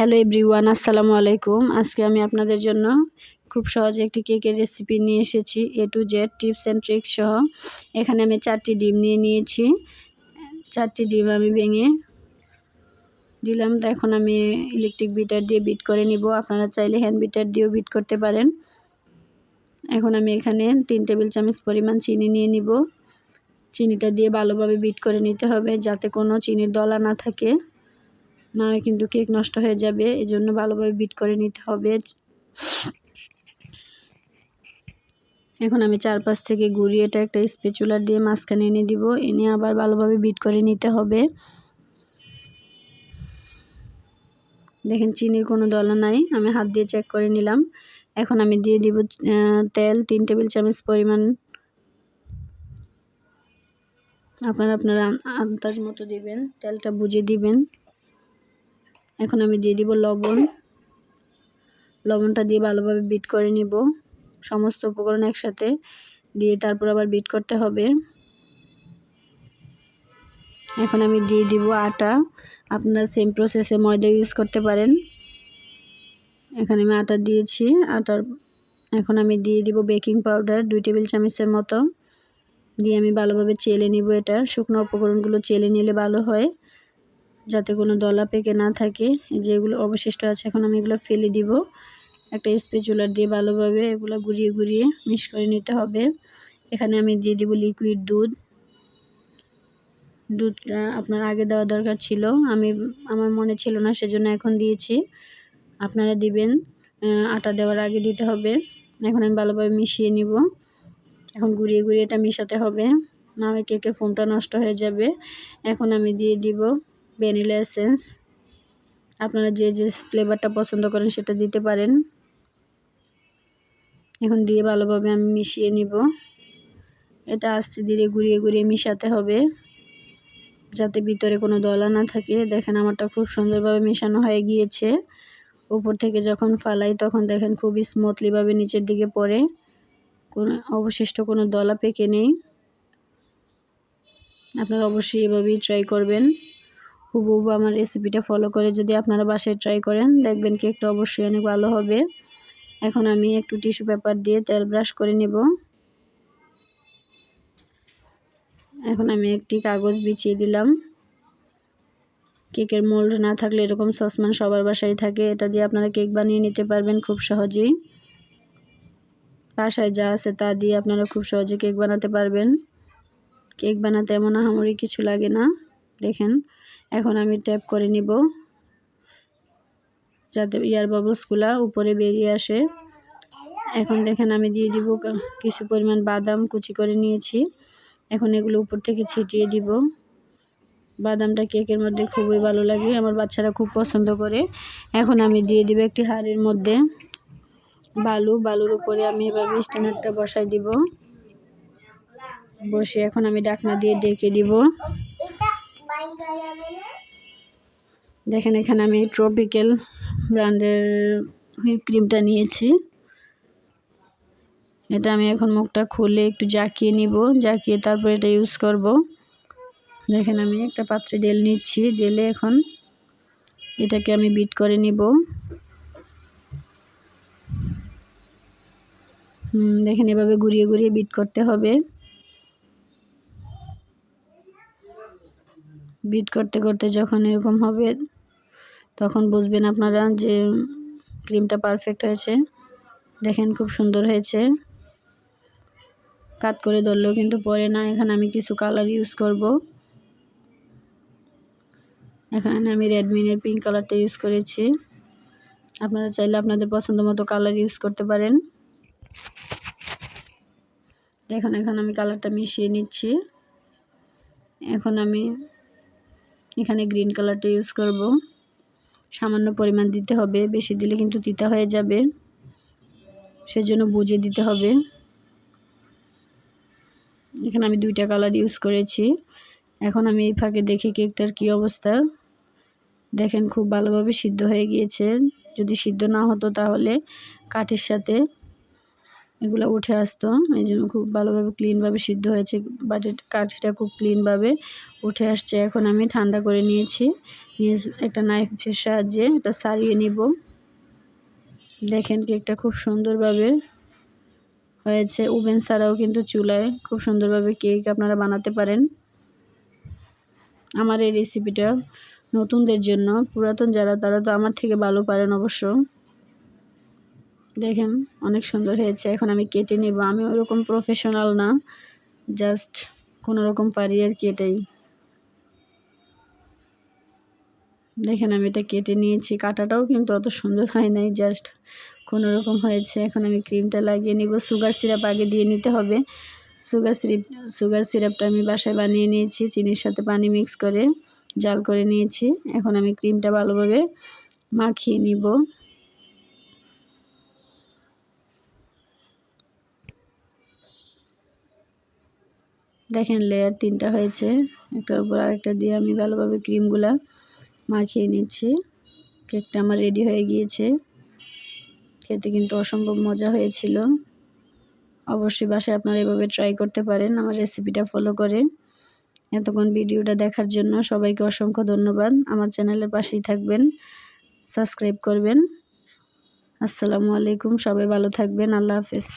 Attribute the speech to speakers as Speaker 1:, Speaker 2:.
Speaker 1: Hello everyone আসসালামু আলাইকুম। আজকে আমি আপনাদের জন্য খুব সহজে একটি কেকের রেসিপি নিয়ে এসেছি A to Z tips and tricks সহ। এখানে আমি চারটি ডিম নিয়ে নিয়েছি। চারটি ডিম আমি ভেঙে দিলাম। তো এখন আমি ইলেকট্রিক বিটার দিয়ে বিট করে নিব। আপনারা চাইলে হ্যান্ড বিটার দিয়েও বিট করতে পারেন। এখন আমি এখানে তিন টেবিল চামচ পরিমাণ চিনি নিয়ে নিব। চিনিটা দিয়ে ভালোভাবে বিট করে নিতে হবে যাতে কোনো চিনির দলা না থাকে। না কিন্তু কেক নষ্ট হয়ে যাবে এই জন্য ভালোভাবে বিট করে নিতে হবে। এখন আমি চারপাশ থেকে ঘুরিয়ে এটা একটা স্পেচুলার দিয়ে মাঝখানে এনে দিব, এনে আবার ভালোভাবে বিট করে নিতে হবে। দেখেন চিনির কোনো দলা নাই, আমি হাত দিয়ে চেক করে নিলাম। এখন আমি দিয়ে দিব তেল, তিন টেবিল চামচ পরিমাণ। আপনারা আপনারা আন্দাজ মতো দিবেন, তেলটা বুঝে দিবেন। এখন আমি দিয়ে দিব লবণ। লবণটা দিয়ে ভালোভাবে বিট করে নিব। সমস্ত উপকরণ একসাথে দিয়ে তারপর আবার বিট করতে হবে। এখন আমি দিয়ে দিব আটা। আপনারা সেম প্রসেসে ময়দা ইউজ করতে পারেন। এখানে আমি আটা দিয়েছি। আটার এখন আমি দিয়ে দিব বেকিং পাউডার দুই টেবিল চামচের মতো। দিয়ে আমি ভালোভাবে চেলে নিব এটা। শুকনো উপকরণগুলো চেলে নিলে ভালো হয়। যাতে কোনো দলা পেকে না থাকে। যেগুলো অবশিষ্ট আছে, এখন আমি এগুলো ফেলে দিব। একটা স্পেচুলার দিয়ে ভালোভাবে এগুলো ঘুরিয়ে ঘুরিয়ে মিক্স করে নিতে হবে। এখানে আমি দিয়ে দিব লিকুইড দুধ। দুধটা আপনার আগে দেওয়া দরকার ছিল। আমি, আমার মনে ছিল না, সেজন্য এখন দিয়েছি। আপনারা দিবেন আটা দেওয়ার আগে দিতে হবে। এখন আমি ভালোভাবে মিশিয়ে নিব। এখন ঘুরিয়ে ঘুরিয়ে এটা মিশাতে হবে। না হয় কেকের ফোমটা নষ্ট হয়ে যাবে। এখন আমি দিয়ে দিব ভ্যানিলা এসেন্স। আপনারা যে যে ফ্লেভারটা পছন্দ করেন সেটা দিতে পারেন। এখন দিয়ে ভালোভাবে আমি মিশিয়ে নিব। এটা আস্তে ধীরে ঘুরিয়ে ঘুরিয়ে মিশাতে হবে, যাতে ভিতরে কোনো দলা না থাকে। দেখেন আমারটা খুব সুন্দরভাবে মেশানো হয়ে গিয়েছে। উপর থেকে যখন ফালাই তখন দেখেন খুব স্মুথলিভাবে নিচের দিকে পড়ে। কোনো, অবশিষ্ট কোনো দলা পেকে নেই। আপনারা অবশ্যই এভাবেই ট্রাই করবেন। হুবহু আমার রেসিপিটা ফলো করে যদি আপনারা বাসায় ট্রাই করেন, দেখবেন কেকটা অবশ্যই অনেক ভালো হবে। এখন আমি একটু টিস্যু পেপার দিয়ে তেল ব্রাশ করে নেব। এখন আমি একটি কাগজ বিছিয়ে দিলাম। কেকের মোল্ড না থাকলে এরকম সসমান সবার বাসায় থাকে, এটা দিয়ে আপনারা কেক বানিয়ে নিতে পারবেন খুব সহজেই। বাসায় যা আছে তা দিয়ে আপনারা খুব সহজে কেক বানাতে পারবেন। কেক বানাতে এমন আহামরি কিছু লাগে না, দেখেন। এখন আমি ট্যাপ করে নিব যাতে ইয়ার বাবলসগুলা উপরে বেরিয়ে আসে। এখন দেখেন আমি দিয়ে দিব কিছু পরিমাণ বাদাম কুচি করে নিয়েছি। এখন এগুলো উপর থেকে ছিটিয়ে দিব। বাদামটা কেকের মধ্যে খুবই ভালো লাগে, আমার বাচ্চারা খুব পছন্দ করে। এখন আমি দিয়ে দিব একটি হাড়ির মধ্যে বালু, বালুর উপরে আমি এভাবে স্ট্যান্ডারটা বসাই দিব। বসে এখন আমি ডাকনা দিয়ে ডেকে দিব। দেখেন, এখানে আমি ট্রপিক্যাল ব্র্যান্ডের হুইপ ক্রিমটা নিয়েছি। এটা আমি এখন মুখটা খুলে একটু জাকিয়ে নিব, জাকিয়ে তারপর এটা ইউজ করব। দেখেন, আমি একটা পাত্রে ডেল নিচ্ছি ডেলে এখন এটাকে আমি বিট করে নিব। দেখেন, এভাবে ঘুরিয়ে ঘুরিয়ে বিট করতে হবে। বিট করতে করতে যখন এরকম হবে, তখন বুঝবেন আপনারা যে ক্রিমটা পারফেক্ট হয়েছে। দেখেন খুব সুন্দর হয়েছে। কাত করে ধরলেও কিন্তু পরে না। এখানে আমি কিছু কালার ইউজ করব। এখানে আমি রেডমিনের পিঙ্ক কালারটা ইউজ করেছি। আপনারা চাইলে আপনাদের পছন্দ মতো কালার ইউজ করতে পারেন। দেখুন, এখন আমি কালারটা মিশিয়ে নিচ্ছি। এখন আমি এখানে গ্রিন কালারটা ইউজ করব। সামান্য পরিমাণ দিতে হবে, বেশি দিলে কিন্তু তিতা হয়ে যাবে। সেজন্য বুঝে দিতে হবে। এখানে আমি দুইটা কালার ইউজ করেছি। এখন আমি এই ফাঁকে দেখি কেকটার কি অবস্থা। দেখেন খুব ভালোভাবে সিদ্ধ হয়ে গিয়েছে। যদি সিদ্ধ না হতো তাহলে কাঠের সাথে এগুলো উঠে আসতো। এই জন্য খুব ভালোভাবে ক্লিনভাবে সিদ্ধ হয়েছে। বাটির কাঠিটা খুব ক্লিনভাবে উঠে আসছে। এখন আমি ঠান্ডা করে নিয়েছি। নিয়ে একটা নাইফের সাহায্যে এটা সারিয়ে নিব। দেখেন কেকটা খুব সুন্দরভাবে হয়েছে। ওভেন ছাড়াও কিন্তু চুলায় খুব সুন্দরভাবে কেক আপনারা বানাতে পারেন। আমার এই রেসিপিটা নতুনদের জন্য। পুরাতন যারা, তারা তো আমার থেকে ভালো পারেন অবশ্য। দেখেন, অনেক সুন্দর হয়েছে। এখন আমি কেটে নিব। আমি ওরকম প্রফেশনাল না। জাস্ট কোনো রকম পারি আর কি এটাই। দেখেন, আমি এটা কেটে নিয়েছি। কাটাটাও কিন্তু অত সুন্দর হয় নাই জাস্ট কোনো রকম হয়েছে। এখন আমি ক্রিমটা লাগিয়ে নিব। সুগার সিরাপ আগে দিয়ে নিতে হবে। সুগার সিরাপ সুগার সিরাপটা আমি বাসায় বানিয়ে নিয়েছি, চিনির সাথে পানি মিক্স করে, জাল করে নিয়েছি। এখন আমি ক্রিমটা ভালোভাবে মাখিয়ে নিব। দেখেন লেয়ার তিনটা হয়েছে। একটার উপর আরেকটা দিয়ে আমি ভালোভাবে ক্রিমগুলা মাখিয়ে নিচ্ছি। কেকটা আমার রেডি হয়ে গিয়েছে। খেতে কিন্তু অসম্ভব মজা হয়েছিল। অবশ্যই বাসায় আপনারা এভাবে ট্রাই করতে পারেন। আমার রেসিপিটা ফলো করে। এতক্ষণ ভিডিওটা দেখার জন্য সবাইকে অসংখ্য ধন্যবাদ। আমার চ্যানেলের পাশেই থাকবেন। সাবস্ক্রাইব করবেন। আসসালামু আলাইকুম। সবাই ভালো থাকবেন। আল্লাহ হাফেজ।